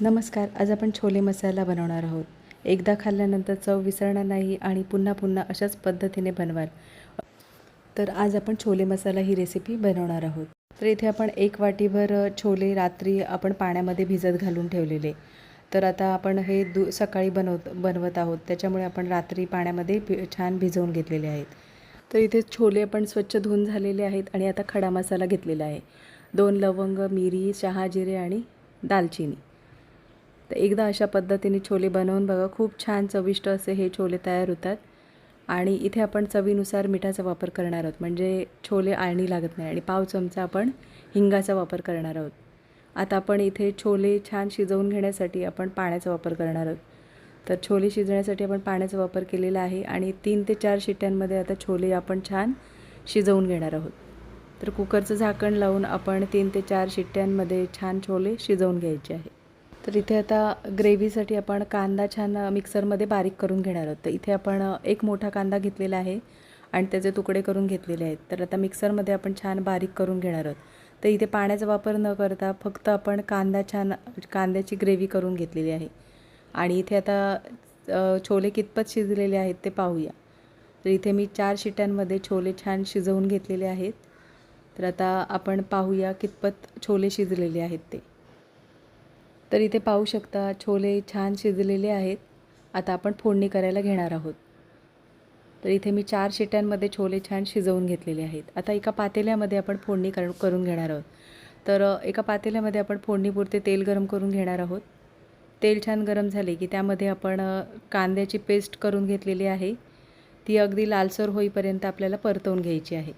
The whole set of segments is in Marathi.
नमस्कार आज आपण छोले मसाला बनवणार आहोत. एकदा खाल्ल्यानंतर चव विसरणार नाही आणि पुन्हा पुन्हा अशाच पद्धतीने बनवाल. तर आज आपण छोले मसाला ही रेसिपी बनवणार आहोत. तर इथे आपण एक वाटीभर छोले रात्री आपण पाण्यामध्ये भिजत घालून ठेवलेले. तर आता आपण हे दु सकाळी बनवत बनवत आहोत. त्याच्यामुळे आपण रात्री पाण्यामध्ये भि छान भिजवून घेतलेले आहेत. तर इथे छोले आपण स्वच्छ धुवून झालेले आहेत आणि आता खडा मसाला घेतलेला आहे. दोन लवंग मिरी चहा जिरे आणि दालचिनी. तर एकदा अशा पद्धतीने छोले बनवून बघा खूप छान चविष्ट असे हे छोले तयार होतात. आणि इथे आपण चवीनुसार मिठाचा वापर करणार आहोत. म्हणजे छोले आळणी लागत नाही आणि पाव चमचा आपण हिंगाचा वापर करणार आहोत. आता आपण इथे छोले छान शिजवून घेण्यासाठी आपण पाण्याचा वापर करणार आहोत. तर छोले शिजण्यासाठी आपण पाण्याचा वापर केलेला आहे आणि तीन ते चार शिट्ट्यांमध्ये आता छोले आपण छान शिजवून घेणार आहोत. तर कुकरचं झाकण लावून आपण तीन ते चार शिट्ट्यांमध्ये छान छोले शिजवून घ्यायचे आहे. तर इथे आता ग्रेव्हीसाठी आपण कांदा छान मिक्सरमध्ये बारीक करून घेणार आहोत. तर इथे आपण एक मोठा कांदा घेतलेला आहे आणि त्याचे तुकडे करून घेतलेले आहेत. तर आता मिक्सरमध्ये आपण छान बारीक करून घेणार आहोत. तर इथे पाण्याचा वापर न करता फक्त आपण कांदा छान कांद्याची ग्रेव्ही करून घेतलेली आहे. आणि इथे आता छोले कितपत शिजलेले आहेत ते पाहूया. तर इथे मी चार शिट्यांमध्ये छोले छान शिजवून घेतलेले आहेत. तर आता आपण पाहूया कितपत छोले शिजलेले आहेत ते. तर इथे पाहू शकता छोले छान शिजलेले आहेत. आता आपण फोडणी करायला घेणार आहोत. तर इथे मी चार शिट्यांमध्ये छोले छान शिजवून घेतलेले आहेत. आता एका पातेल्यामध्ये आपण फोडणी कर करून घेणार आहोत. तर एका पातेल्यामध्ये आपण फोडणीपुरते तेल गरम करून घेणार आहोत. तेल छान गरम झाले की त्यामध्ये आपण कांद्याची पेस्ट करून घेतलेली आहे. ती अगदी लालसर होईपर्यंत आपल्याला परतवून घ्यायची आहे.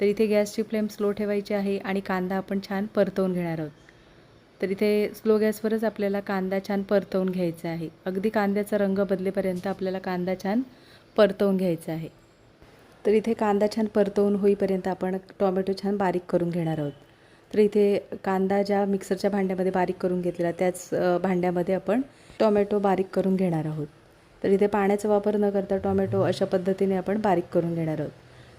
तर इथे गॅसची फ्लेम स्लो ठेवायची आहे आणि कांदा आपण छान परतवून घेणार आहोत. तर इथे स्लो गॅसवरच आपल्याला कांदा छान परतवून घ्यायचा आहे. अगदी कांद्याचा रंग बदलेपर्यंत आपल्याला कांदा छान परतवून घ्यायचा आहे. तर इथे कांदा छान परतवून होईपर्यंत आपण टॉमॅटो छान बारीक करून घेणार आहोत. तर इथे कांदा ज्या मिक्सरच्या भांड्यामध्ये बारीक करून घेतलेला त्याच भांड्यामध्ये आपण टॉमॅटो बारीक करून घेणार आहोत. तर इथे पाण्याचा वापर न करता टॉमॅटो अशा पद्धतीने आपण बारीक करून घेणार आहोत.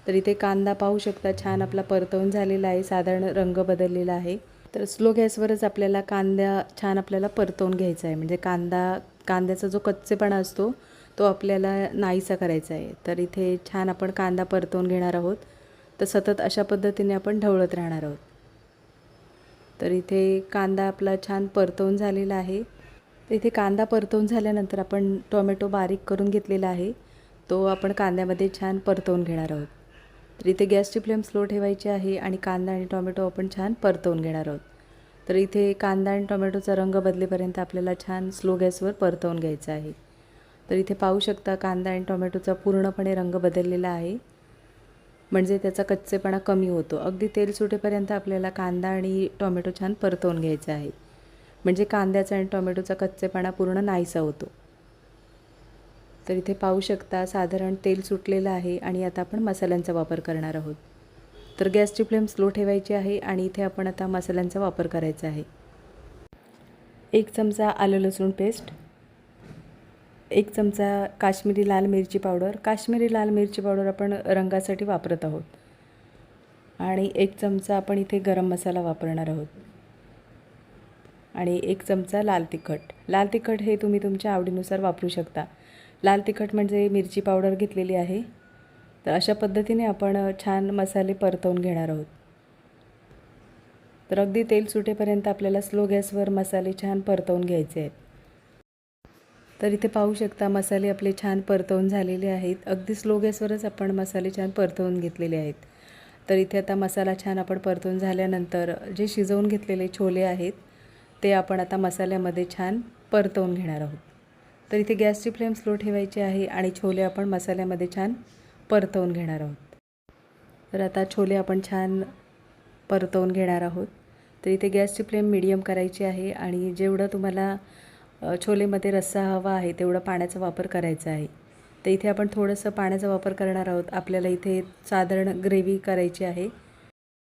तर इथे कांदा पाहू शकता छान आपला परतवून झालेला आहे साधारण रंग बदललेला आहे. तर स्लो गॅसवरच आपल्याला कांदा छान आपल्याला परतवून घ्यायचा आहे. म्हणजे कांदा कांद्याचा जो कच्चेपणा असतो तो आपल्याला नाहीसा करायचा आहे. तर इथे छान आपण कांदा परतवून घेणार आहोत. तर सतत अशा पद्धतीने आपण ढवळत राहणार आहोत. तर इथे कांदा आपला छान परतवून झालेला आहे. तर इथे कांदा परतवून झाल्यानंतर आपण टोमॅटो बारीक करून घेतलेला आहे. तो आपण कांद्यामध्ये छान परतवून घेणार आहोत. तर इथे गॅसची फ्लेम स्लो ठेवायची आहे आणि कांदा आणि टोमॅटो आपण छान परतवून घेणार आहोत. तर इथे कांदा आणि टोमॅटोचा रंग बदलेपर्यंत आपल्याला छान स्लो गॅसवर परतवून घ्यायचा आहे. तर इथे पाहू शकता कांदा आणि टोमॅटोचा पूर्णपणे रंग बदललेला आहे. म्हणजे त्याचा कच्चेपणा कमी होतो. अगदी तेल सुटेपर्यंत आपल्याला कांदा आणि टोमॅटो छान परतवून घ्यायचा आहे. म्हणजे कांद्याचा आणि टोमॅटोचा कच्चेपणा पूर्ण नाहीसा होतो. तर इथे पाहू शकता साधारण तेल सुटलेलं आहे आणि आता आपण मसाल्यांचा वापर करणार आहोत. तर गॅसची फ्लेम स्लो ठेवायची आहे आणि इथे आपण आता मसाल्यांचा वापर करायचा आहे. एक चमचा आलं लसूण पेस्ट एक चमचा काश्मीरी लाल मिरची पावडर. काश्मीरी लाल मिरची पावडर आपण रंगासाठी वापरत आहोत. आणि एक चमचा आपण इथे गरम मसाला वापरणार आहोत. आणि एक चमचा लाल तिखट. लाल तिखट हे तुम्ही तुमच्या आवडीनुसार वापरू शकता. लाल तिखट म्हणजे मिरची पावडर घेतलेली आहे. तर अशा पद्धतीने आपण छान मसाले परतवून घेणार आहोत. तर अगदी तेल सुटेपर्यंत आपल्याला स्लो गॅसवर मसाले छान परतवून घ्यायचे आहेत. तर इथे पाहू शकता मसाले आपले छान परतवून झालेले आहेत. अगदी स्लो गॅसवरच आपण मसाले छान परतवून घेतलेले आहेत. तर इथे आता मसाला छान आपण परतवून झाल्यानंतर जे शिजवून घेतलेले छोले आहेत ते आपण आता मसाल्यामध्ये छान परतवून घेणार आहोत. तर इथे गॅसची फ्लेम स्लो ठेवायची आहे आणि छोले आपण मसाल्यामध्ये छान परतवून घेणार आहोत. तर आता छोले आपण छान परतवून घेणार आहोत. तर इथे गॅसची फ्लेम मिडियम करायची आहे आणि जेवढं तुम्हाला छोलेमध्ये रस्सा हवा आहे तेवढा पाण्याचा वापर करायचा आहे. तर इथे आपण थोडंसं पाण्याचा वापर करणार आहोत. आपल्याला इथे साधारण ग्रेव्ही करायची आहे.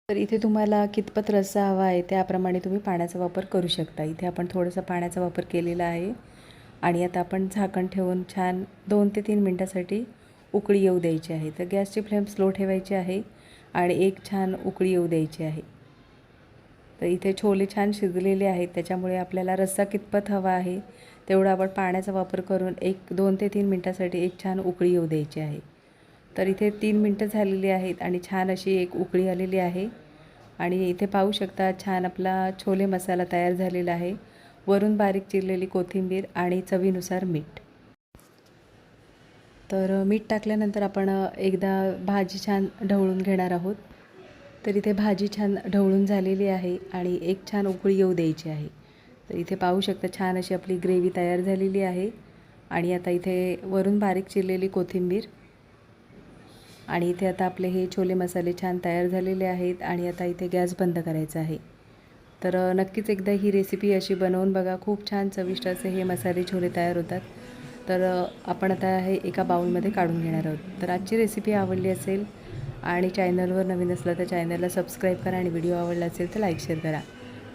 तर इथे तुम्हाला कितपत रस्सा हवा आहे त्याप्रमाणे तुम्ही पाण्याचा वापर करू शकता. इथे आपण थोडंसं पाण्याचा वापर केलेला आहे. आणि आता आपण झाकण ठेवून छान दोन ते तीन मिनटासाठी उकळी येऊ द्यायची आहे. तर गॅसची फ्लेम स्लो ठेवायची आहे आणि एक छान उकळी येऊ द्यायची आहे. तर इथे छोले छान शिजलेले आहेत त्याच्यामुळे आपल्याला रस्सा कितपत हवा आहे तेवढा आपण पाण्याचा वापर करून एक दोन ते तीन मिनटासाठी एक छान उकळी येऊ द्यायची आहे. तर इथे तीन मिनटं झालेली आहेत आणि छान अशी एक उकळी आलेली आहे. आणि इथे पाहू शकता छान आपला छोले मसाला तयार झालेला आहे. वरून बारीक चिरलेली कोथिंबीर आणि चवीनुसार मीठ. तर मीठ टाकल्यानंतर आपण एकदा भाजी छान ढवळून घेणार आहोत. तर इथे भाजी छान ढवळून झालेली आहे आणि एक छान उकळी येऊ द्यायची आहे. तर इथे पाहू शकता छान अशी आपली ग्रेव्ही तयार झालेली आहे आणि आता इथे वरून बारीक चिरलेली कोथिंबीर आणि इथे आता आपले हे छोले मसाले छान तयार झालेले आहेत आणि आता इथे गॅस बंद करायचा आहे. तर नक्कीच एकदा ही रेसिपी अशी बनवून बघा. खूप छान चविष्ट असे हे मसाले छोले तयार होतात. तर आपण आता हे एका बाउलमध्ये काढून घेणार आहोत. तर आजची रेसिपी आवडली असेल आणि चॅनलवर नवीन असलं तर चॅनलला सबस्क्राईब करा आणि व्हिडिओ आवडला असेल तर लाईक शेअर करा.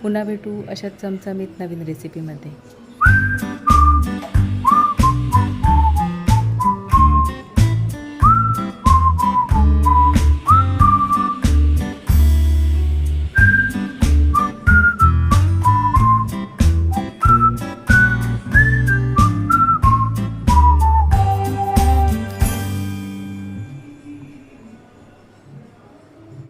पुन्हा भेटू अशाच चमचमीत नवीन रेसिपीमध्ये